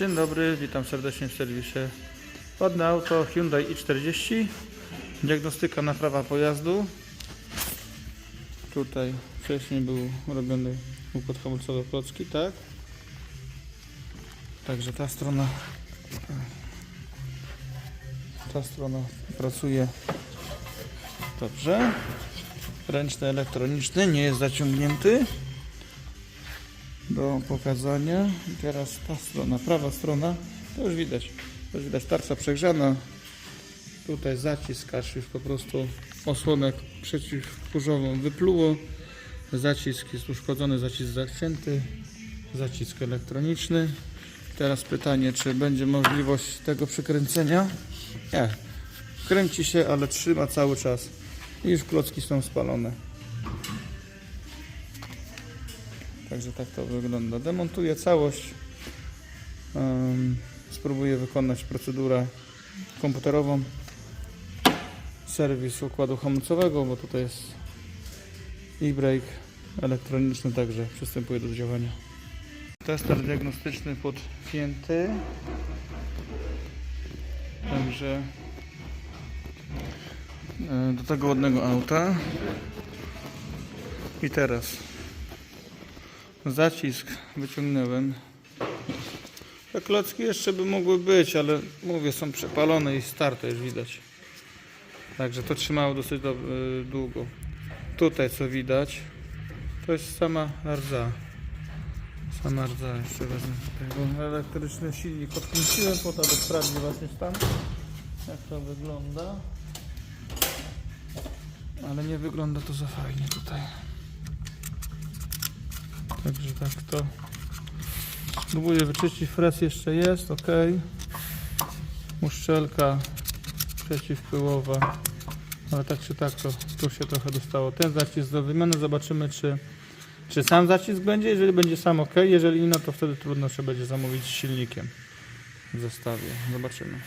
Dzień dobry, witam serdecznie w serwisie. Ładne auto Hyundai i40. Diagnostyka naprawa pojazdu. Tutaj wcześniej był robiony układ hamulcowo-klocki, tak? Także ta strona ta strona pracuje dobrze. Ręczny elektroniczny nie jest zaciągnięty do pokazania. I teraz ta strona, prawa strona, to już widać. To już widać tarcza przegrzana. Tutaj zacisk, aż już po prostu osłonę przeciwkurzową wypluło. Zacisk jest uszkodzony, zacisk zacięty. Zacisk elektroniczny. Teraz pytanie, czy będzie możliwość tego przykręcenia? Nie. Kręci się, ale trzyma cały czas. I już klocki są spalone. Także tak to wygląda. Demontuję całość. Em, spróbuję wykonać procedurę komputerową. Serwis układu hamulcowego, bo tutaj jest e-brake elektroniczny, także przystępuję do działania. Tester diagnostyczny podpięty. Także e, do tego ładnego auta. I teraz zacisk wyciągnąłem. Te klocki jeszcze by mogły być, ale mówię, są przepalone i starte już widać. Także to trzymało dosyć do, y, długo. Tutaj co widać, to jest sama rdza. Sama rdza, jeszcze wezmę bo elektryczny silnik odkręciłem po to, sprawdzić właśnie stan, jak to wygląda. Ale nie wygląda to za fajnie tutaj. Także tak to spróbuję wyczyścić. Fres jeszcze jest, ok. Uszczelka przeciwpyłowa. Ale tak czy tak to tu się trochę dostało. Ten zacisk do wymiany. Zobaczymy czy, czy sam zacisk będzie. Jeżeli będzie sam ok. Jeżeli nie, no to wtedy trudno trzeba będzie zamówić silnikiem w zestawie. Zobaczymy.